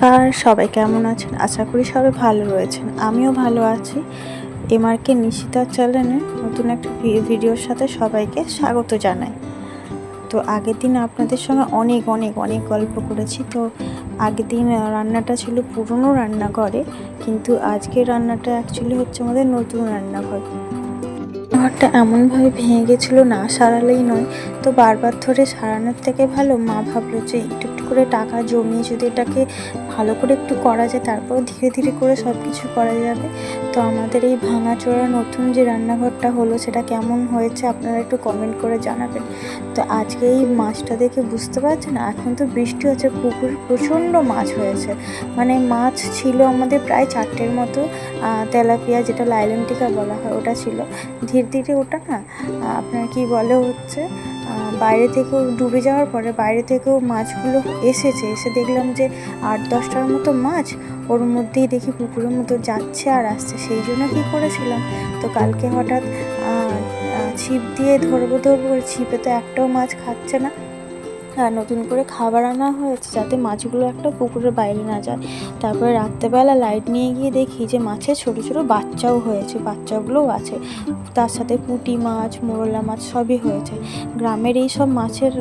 নমস্কার, সবাই কেমন আছেন? আশা করি সবাই ভালো রয়েছেন। আমিও ভালো আছি। এমআরকে নিশিতা চ্যানেলে নতুন একটা ভিডিওর সাথে সবাইকে স্বাগত জানাই। তো আগের দিন আপনাদের সঙ্গে অনেক অনেক অনেক গল্প করেছি। তো আগের দিন রান্নাটা ছিল পুরনো রান্নাঘরে, কিন্তু আজকের রান্নাটা অ্যাকচুয়ালি হচ্ছে আমাদের নতুন রান্নাঘর। ঘরটা এমনভাবে ভেঙে গেছিল, না সারালেই নয়। তো বারবার ধরে সারানোর থেকে ভালো, মা ভাবলো যে একটু একটু করে টাকা জমিয়ে যদি এটাকে ভালো করে একটু করা যায়, তারপর ধীরে ধীরে করে সব কিছু করা যাবে। তো আমাদের এই ভাঙাচোরা নতুন যে রান্নাঘরটা হলো, সেটা কেমন হয়েছে আপনারা একটু কমেন্ট করে জানাবেন। তো আজকে এই মাছটা দেখে বুঝতে পারছেন, এখন তো বৃষ্টি হচ্ছে, পুকুর প্রচণ্ড মাছ হয়েছে। মানে মাছ ছিল আমাদের প্রায় চারটের মতো তেলাপিয়া যেটা লাইলেন্টিকা বলা হয়, ওটা ছিল। ধীরে ধীরে ওটা না আপনার কি বলে হচ্ছে বাইরে থেকেও ডুবে যাওয়ার পরে বাইরে থেকেও মাছগুলো এসেছে। এসে দেখলাম যে আট, দশটার মতো মাছ ওর মধ্যেই দেখি পুকুরের মতো যাচ্ছে আর আসছে। সেই জন্য কী করেছিলাম? তো কালকে হঠাৎ ছিপ দিয়ে ধরবো ধরবো ছিপে তো একটাও মাছ খাচ্ছে না। আর নতুন করে খাবার আনা হয়েছে যাতে মাছগুলো একটা পুকুরের বাইরে না যায়। তারপরে রাত্রেবেলা লাইট নিয়ে গিয়ে দেখি যে মাছের ছোটো ছোটো বাচ্চাও হয়েছে, বাচ্চাগুলোও আছে। তার সাথে পুঁটি মাছ, মোরলা মাছ সবই হয়েছে। গ্রামের এই সব মাছের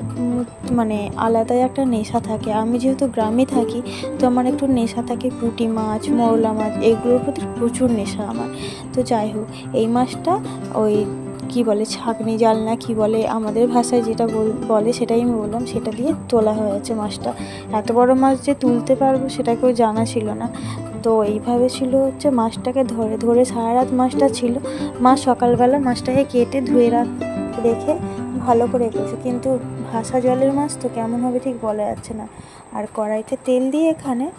মানে আলাদাই একটা নেশা থাকে। আমি যেহেতু গ্রামে থাকি, তো আমার একটু নেশা থাকে পুঁটি মাছ, মোরলা মাছ, এগুলোর প্রতি প্রচুর নেশা আমার। তো যাই হোক, এই মাছটা ওই কি বলে, ছাঁকনি জাল না কি বলে, আমাদের ভাষায় যেটা বল- সেটাই আমি বললাম, সেটা দিয়ে তোলা হয়েছে মাছটা। এত বড় মাছ যে তুলতে পারব সেটা কেউ জানা ছিল না। তো এইভাবে ছিল হচ্ছে মাছটাকে ধরে ধরে সারা রাত মাছটা ছিল। মা সকালবেলা মাছটাকে কেটে ধুয়ে রাখ, রেখে ভালো করে রেখেছে কিন্তু ভাসা জলের মাছ তো কেমন হবে ঠিক বলা যাচ্ছে না। আর কড়াইতে তেল দিয়ে এখানে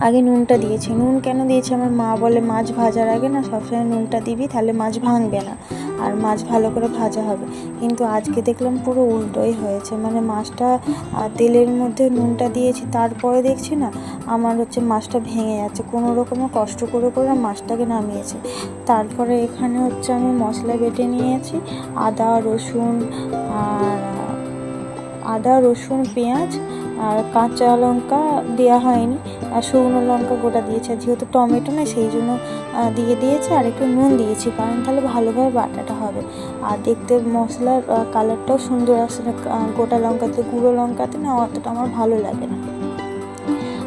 আগে নুনটা দিয়েছি। নুন কেন দিয়েছি? আমার মা বলে মাছ ভাজার আগে না সবসময় নুনটা দিবি, তাহলে মাছ ভাঙবে না। আর মাছ ভালো করে ভাজা হবে। কিন্তু আজকে দেখলাম পুরো উল্টোই হয়েছে। মানে মাছটা তেলের মধ্যে নুনটা দিয়েছি, তারপরে দেখছি না আমার হচ্ছে মাছটা ভেঙে যাচ্ছে। কোনো রকমে কষ্ট করে করে মাছটাকে নামিয়েছে। তারপরে এখানে হচ্ছে আমি মশলা বেটে নিয়েছি, আদা, রসুন, আর আদা, রসুন, পেঁয়াজ আর কাঁচা লঙ্কা দেওয়া হয়নি, আর শুকনো লঙ্কা গোটা দিয়েছে। যেহেতু টমেটো না সেই জন্য দিয়ে দিয়েছে আর একটু নুন দিয়েছি, কারণ তাহলে ভালোভাবে বাটাটা হবে। আর দেখতে মশলার কালারটাও সুন্দর আসে গোটা লঙ্কাতে, গুঁড়ো লঙ্কাতে না, অতটা আমার ভালো লাগে না।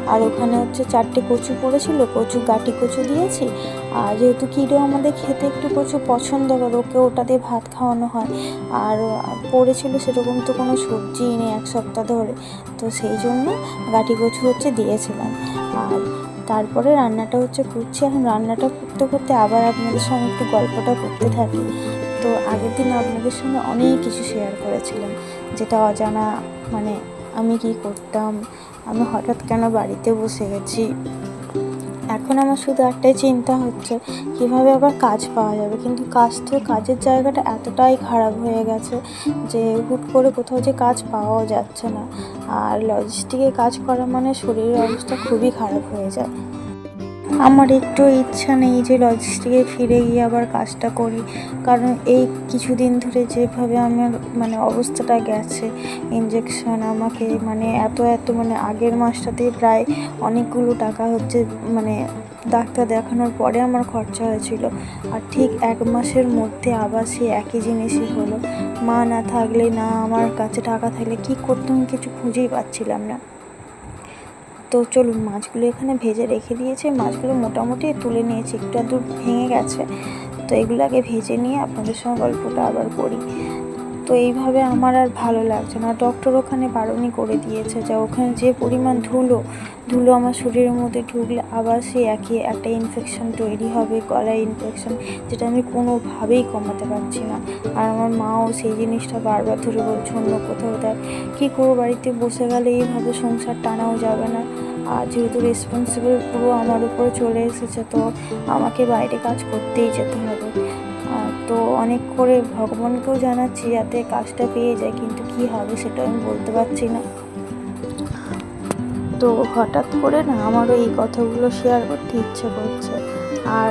আর ওখানে হচ্ছে চারটে কচু পড়েছিল, কচু গাটি কচু দিয়েছি। আর যেহেতু কিরো আমাদের খেতে একটু কচু পছন্দ করে ওকে ওটা দিয়ে ভাত খাওয়ানো হয়। আর পড়েছিল সেরকম তো কোনো সবজি নেই এক সপ্তাহ ধরে। তো সেই জন্য গাটি কচু হচ্ছে দিয়েছিলাম। আর তারপরে রান্নাটা হচ্ছে করছি। এখন রান্নাটা করতে করতে আবার আপনাদের সঙ্গে একটু গল্পটা করতে থাকি। তো আগের দিন আপনাদের সঙ্গে অনেক কিছু শেয়ার করেছিলাম। যেটা অজানা মানে আমি কি করতাম আমি হঠাৎ কেন বাড়িতে বসে গেছি? এখন আমার শুধু একটাই চিন্তা হচ্ছে, কীভাবে আবার কাজ পাওয়া যাবে? কিন্তু কাজ তো কাজের জায়গাটা এতটাই খারাপ হয়ে গেছে যে হুট করে কোথাও যে কাজ পাওয়াও যাচ্ছে না। আর লজিস্টিকে কাজ করা মানে শরীরের অবস্থা খুবই খারাপ হয়ে যায়। আমার একটু ইচ্ছা নেই যে লজিস্টিকে ফিরে গিয়ে আবার কাজটা করি। কারণ এই কিছুদিন ধরে যেভাবে আমার মানে অবস্থাটা গেছে ইঞ্জেকশন আমাকে মানে এত এত মানে আগের মাসটাতেই প্রায় অনেকগুলো টাকা হচ্ছে মানে ডাক্তার দেখানোর পরে আমার খরচা হয়েছিল। আর ঠিক এক মাসের মধ্যে আবার সেই একই জিনিসই হলো। মা না থাকলে, না আমার কাছে টাকা থাকলে কী করতাম কিছু খুঁজেই পাচ্ছিলাম না। তো চলুন, মাছগুলো এখানে ভেজে রেখে দিয়েছে। মাছগুলো মোটামুটি তুলে নিয়েছি, একটু দূর ভেঙে গেছে। তো এগুলো আগে ভেজে নিয়ে আপনাদের সঙ্গে গল্পটা আবার করি। তো এইভাবে আমার আর ভালো লাগছে না। ডক্টর ওখানে বারণই করে দিয়েছে যে ওখানে যে পরিমাণ ধুলো ধুলো আমার শরীরের মধ্যে ঢুকলে আবার সে একই একটা ইনফেকশন তৈরি হবে, গলায় ইনফেকশন যেটা আমি কোনোভাবেই কমাতে পারছি না। আর আমার মাও সেই জিনিসটা বারবার ধরে বলছে, অন্য কোথাও দেয় কী করব, বাড়িতে বসে গেলে এইভাবে সংসার টানাও যাবে না। আর যেহেতু রেসপন্সিবল পুরো আমার উপরে চলে এসেছে, তো আমাকে বাইরে কাজ করতেই যেতে হবে। তো অনেক করে ভগবানকেও জানাচ্ছি যাতে কাজটা পেয়ে যায়, কিন্তু কি হবে সেটা আমি বলতে পারছি না। তো হঠাৎ করে না আমারও এই কথাগুলো শেয়ার করতে ইচ্ছে করছে। আর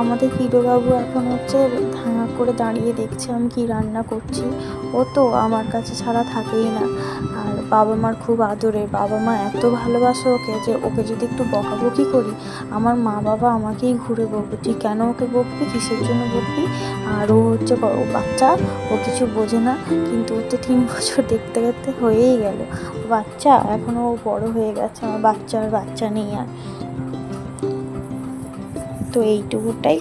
আমাদের হিরোবাবু এখন হচ্ছে ধাঙা করে দাঁড়িয়ে দেখছে আমি কি রান্না করছি। ও তো আমার কাছে ছাড়া থাকেই না। বাবা মার খুব আদরে বাবা মা এত ভালোবাসে ওকে যে ওকে যদি একটু বকাবকি করি, আমার মা বাবা আমাকেই ঘুরে বকবে। তুই কেন ওকে বকবি? কিসের জন্য বকবি? আর ও হচ্ছে ও বাচ্চা, ও কিছু বোঝে না। কিন্তু ও তো তিন বছর দেখতে দেখতে হয়েই গেল। বাচ্চা এখনও ও বড় হয়ে গেছে, আমার বাচ্চা আর বাচ্চা নেই আর। তো এইটুকুটাই।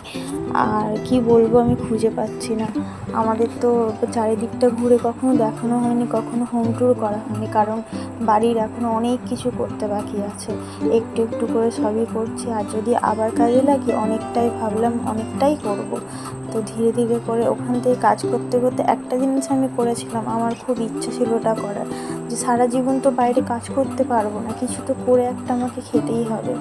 আর কি বলব, আমি খুঁজে পাচ্ছি না। আমাদের তো চারিদিকটা ঘুরে কখনো দেখানো হয়নি, কখনো হোম ট্যুর করা হয়নি, কারণ বাড়ির এখনও অনেক কিছু করতে বাকি আছে। একটু একটু করে সবই করছি, আর যদি আবার কাজে লাগি, অনেকটাই ভাবলাম অনেকটাই করব। তো ধীরে ধীরে করে ওখান থেকে কাজ করতে করতে একটা জিনিস আমি করেছিলাম, আমার খুব ইচ্ছা ছিল ওটা করার। যে সারা জীবন তো বাইরে কাজ করতে পারব না, কিছু তো করে একটা আমাকে খেতেই হবে।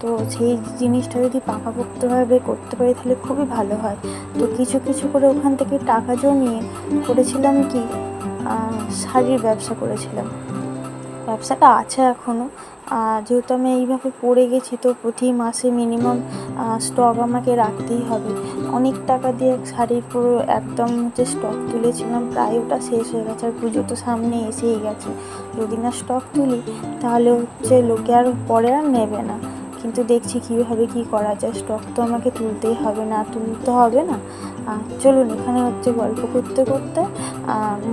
তো সেই জিনিসটা যদি পাকাপোক্তভাবে করতে পারি তাহলে খুবই ভালো হয়। তো কিছু কিছু করে ওখান থেকে টাকা জমিয়ে করেছিলাম কি? শাড়ির ব্যবসা করেছিলাম। ব্যবসাটা আছে এখনও যেহেতু আমি এইভাবে পড়ে গেছি, তো প্রতি মাসে মিনিমাম স্টক আমাকে রাখতেই হবে। অনেক টাকা দিয়ে শাড়ির পুরো একদম হচ্ছে স্টক তুলেছিলাম, প্রায় ওটা শেষ হয়ে গেছে। আর পুজো তো সামনে এসেই গেছে। যদি না স্টক তুলি, তাহলে হচ্ছে লোকে আর পরে আর নেবে না। কিন্তু দেখছি কীভাবে কী করা যায়। স্টক তো আমাকে তুলতেই হবে, না তুলতে হবে না। চলুন, এখানে হচ্ছে গল্প করতে করতে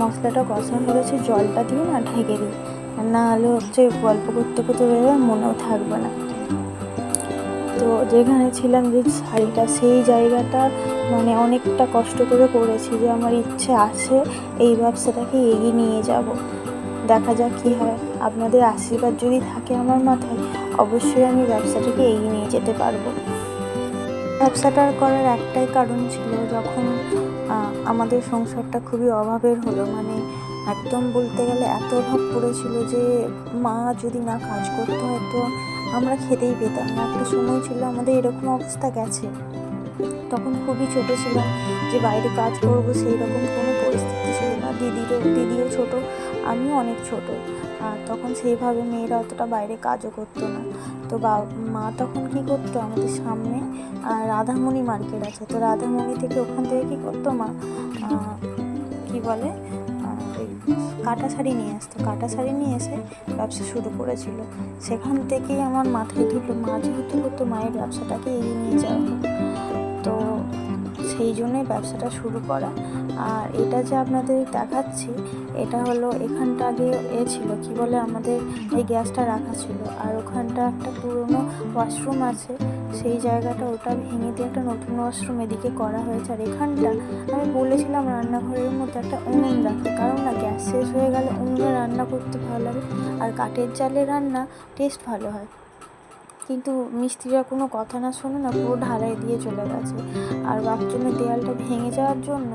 মশলাটা কষা হয়ে গেছে। জলটা দিয়ে না ঢেকে দিই। না হলে হচ্ছে গল্প করতে করতে বেরোবে মনেও থাকবে না। তো যেখানে ছিলাম যে শাড়িটা, সেই জায়গাটা মানে অনেকটা কষ্ট করে করেছি যে আমার ইচ্ছে আছে এই ব্যবসাটাকে এগিয়ে নিয়ে যাব। দেখা যাক কী হয়। আপনাদের আশীর্বাদ যদি থাকে আমার মাথায়, অবশ্যই আমি ব্যবসাটাকে এগিয়ে নিয়ে যেতে পারব। ব্যবসাটা করার একটাই কারণ ছিল যখন আমাদের সংসারটা খুবই অভাবের হলো। মানে একদম বলতে গেলে এত অভাব পড়েছিল যে মা যদি না কাজ করতে হয় তো আমরা খেতেই পেতাম না। একটা সময় ছিল আমাদের এরকম অবস্থা গেছে। তখন খুবই ছোটো ছিলাম যে বাইরে কাজ করব সেই রকম কোনো পরিস্থিতি ছিল না। দিদিরও, দিদিও ছোট, আমিও অনেক ছোট। আর তখন সেইভাবে মেয়েরা অতটা বাইরে কাজও করতো না। তো মা তখন কি করতো আমাদের সামনে? রাধামণি মার্কেট আছে। তো রাধামণি থেকে ওখান থেকে কী করতো মা? কি বলে? কাটা শাড়ি নিয়ে আসতো। কাটা শাড়ি নিয়ে এসে ব্যবসা শুরু করেছিল। সেখান থেকেই আমার মাথায় ঢুকলো, মা যেহেতু হতো মায়ের ব্যবসাটাকে এগিয়ে নিয়ে যাওয়া তো সেই জন্যই ব্যবসাটা শুরু করা। আর এটা যে আপনাদের দেখাচ্ছি, এটা হলো এখানটা আগে এ ছিল, কি বলে আমাদের এই গ্যাসটা রাখা ছিল। আর ওখানটা একটা পুরনো ওয়াশরুম আছে, সেই জায়গাটা ওটা ভেঙে দিয়ে একটা নতুন ওয়াশরুম এদিকে করা হয়েছে। আর এখানটা আমি বলেছিলাম রান্নাঘরের মধ্যে একটা উনুন রাখতে, কারণ না গ্যাস শেষ হয়ে গেলে উনুনে রান্না করতে ভালো লাগে, আর কাঠের জালে রান্না টেস্ট ভালো হয়। কিন্তু মিস্ত্রিরা কোনো কথা না শুনে না পুরো ঢালাই দিয়ে চলে গেছে। আর বাথরুমের দেয়ালটা ভেঙে যাওয়ার জন্য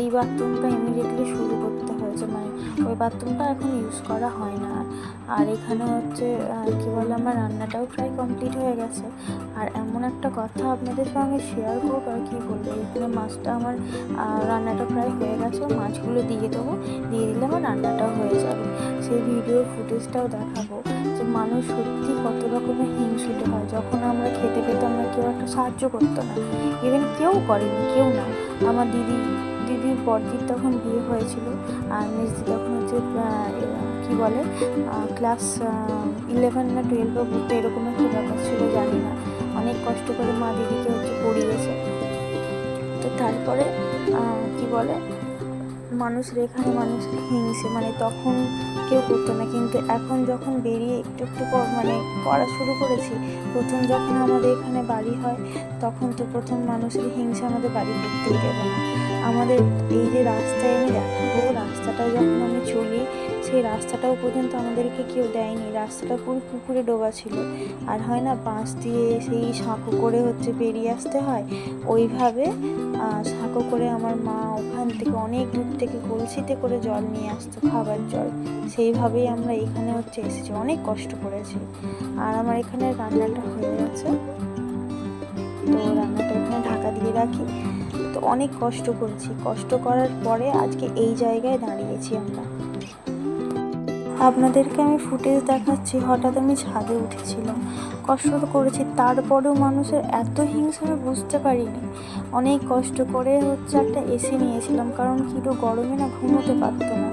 এই বাথরুমটা ইমিডিয়েটলি শুরু করতে হয়েছে মানে ওই বাথরুমটা এখন ইউজ করা হয় না। আর। এখানে হচ্ছে কী বলে আমার রান্নাটাও প্রায় কমপ্লিট হয়ে গেছে। আর এমন একটা কথা আপনাদের সঙ্গে শেয়ার করব, আর কি বলব? এখানে মাছটা আমার রান্নাটা প্রায় হয়ে গেছে। মাছগুলো দিয়ে দেবো। দিয়ে দিলে আমার রান্নাটাও হয়ে যাবে। সেই ভিডিওর ফুটেজটাও দেখাবো। যে মানুষ সত্যি কত রকমের হিংসুটে হয়। যখন আমরা খেতে পেতাম না কেউ একটা সাহায্য করতো না। ইভেন কেউ করেনি, কেউ না। আমার দিদি দিদির বড়দির তখন বিয়ে হয়েছিল। আর মেজদি তখন হচ্ছে কী বলে ক্লাস ইলেভেন না টুয়েলভে পড়তে এরকম একটা ব্যাপার ছিল, জানি না। অনেক কষ্ট করে মা দিদিকে হচ্ছে পড়িয়েছে। তো তারপরে কি বলে মানুষের এখানে মানুষ হিংসে মানে তখন কেউ করতো না। কিন্তু এখন যখন বেরিয়ে একটু একটু মানে করা শুরু করেছি, প্রথম যখন আমাদের এখানে বাড়ি হয়, তখন তো প্রথম মানুষের হিংসা আমাদের বাড়ি করতেই দেবে না। আমাদের এই যে রাস্তায় আমি দেখাবো রাস্তাটা যখন আমি চলি, সেই রাস্তাটাও পর্যন্ত আমাদেরকে কেউ দেয়নি। রাস্তাটা পুরো পুকুরে ডোবা ছিল। আর হয় না, বাঁশ দিয়ে সেই সাঁকো করে হচ্ছে বেরিয়ে আসতে হয়? ওইভাবে সাঁকো করে আমার মা ওখান থেকে অনেক দূর থেকে কলসিতে করে জল নিয়ে আসতো, খাবার জল। সেইভাবেই আমরা এখানে হচ্ছে এসেছি। অনেক কষ্ট করেছি। আর আমার এখানে রান্নাটা হয়ে গেছে। তো রান্নাটা এখানে ঢাকা দিয়ে রাখি। তো অনেক কষ্ট করেছি। কষ্ট করার পরে আজকে এই জায়গায় দাঁড়িয়েছি আমরা। আপনাদেরকে আমি ফুটেজ দেখাচ্ছি। হঠাৎ আমি ছাদে উঠেছিলাম। কষ্ট তো করেছি। তারপরেও মানুষের এত হিংসা বুঝতে পারিনি। অনেক কষ্ট করে হচ্ছে একটা এসি নিয়েছিলাম। কারণ কিটো গরমে না ঘুমোতে পারতো না।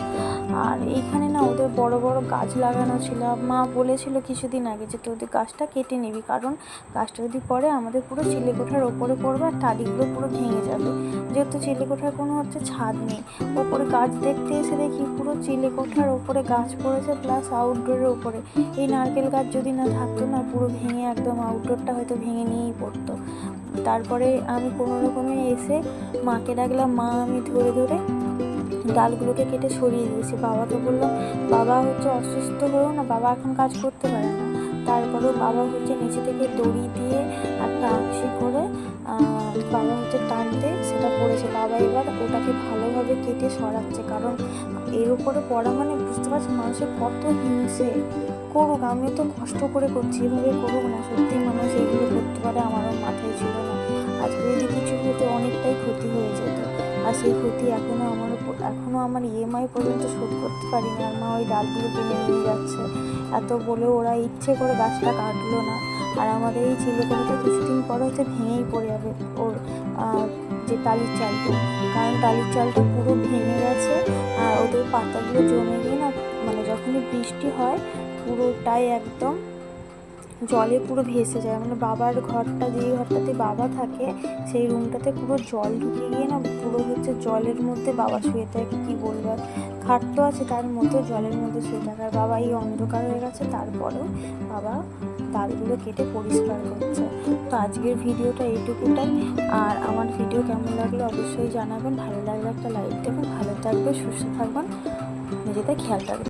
আর এইখানে না ওদের বড় বড় গাছ লাগানো ছিল। মা বলেছিল কিছুদিন আগে যে তুই ওদের গাছটা কেটে নিবি, কারণ গাছটা যদি পড়ে আমাদের পুরো চিলেকোঠার ওপরে পড়বে আর টালিগুলো পুরো ভেঙে যাবে। যেহেতু চিলেকোঠার কোনো হচ্ছে ছাদ নেই, ওপরে গাছ দেখতে এসে দেখি পুরো চিলেকোঠার ওপরে গাছ পড়েছে প্লাস আউটডোরের ওপরে। এই নারকেল গাছ যদি না থাকতো না, পুরো ভেঙে একদম আউটডোরটা হয়তো ভেঙে নিয়েই পড়তো। তারপরে আমি কোনো রকমে এসে মাকে ডাকলাম, মা, আমি ধরে ধরে ডালগুলোকে কেটে সরিয়ে দিয়েছি। বাবাকে বললাম বাবা হচ্ছে অসুস্থ হয়েও না, বাবা এখন কাজ করতে পারে না। তারপরেও বাবা হচ্ছে নিচে থেকে দড়ি দিয়ে একটা আংশি করে বাবা হচ্ছে টানতে সেটা পড়েছে বাবা এবার ওটাকে ভালোভাবে কেটে সরাচ্ছে, কারণ এর উপরে পড়া মানে বুঝতে পারছি, মানুষের কত হিংসে। করুক, আমিও তো কষ্ট করে করছি, এভাবে করুক না। সত্যি মানুষ এগুলো করতে পারে আমারও মাথায় ছিল না। আজকে যদি কিছু হতো, অনেকটাই ক্ষতি হয়ে যেত। আর সেই ক্ষতি এখনও আমার উপর এখনও আমার ইএমআই পর্যন্ত শোধ করতে পারিনি। আর মা ওই ডালগুলো কিনে নিয়ে যাচ্ছে। এত বলে ওরা ইচ্ছে করে গাছটা কাটলো না। আর আমাদের এই ছেলেগুলোকে কিছুদিন পরে হচ্ছে ভেঙেই পড়ে যাবে ওর যে টালির চালটা। কারণ টালির চালটা পুরো ভেঙে গেছে আর ওদের পাতাগুলো জমে গিয়ে না মানে যখনই বৃষ্টি হয়, পুরোটাই একদম জলে পুরো ভেসে যায়। মানে বাবার ঘরটা যেই ঘরটাতে বাবা থাকে, সেই রুমটাতে পুরো জল ঢুকে গিয়ে না পুরো হচ্ছে জলের মধ্যে বাবা শুয়ে থাকে, কী বলব? খাট তো আছে, তার মধ্যে জলের মধ্যে শুয়ে থাকে। আর বাবা এই অন্ধকার হয়ে গেছে, তারপরেও বাবা ডালগুলো কেটে পরিষ্কার করছে। তো আজকের ভিডিওটা এইটুকুটাই। আর আমার ভিডিও কেমন লাগল অবশ্যই জানাবেন। ভালো লাগলে একটা লাইক দেবেন, ভালো থাকবে সুস্থ থাকবেন। নিজেদের খেয়াল রাখবেন।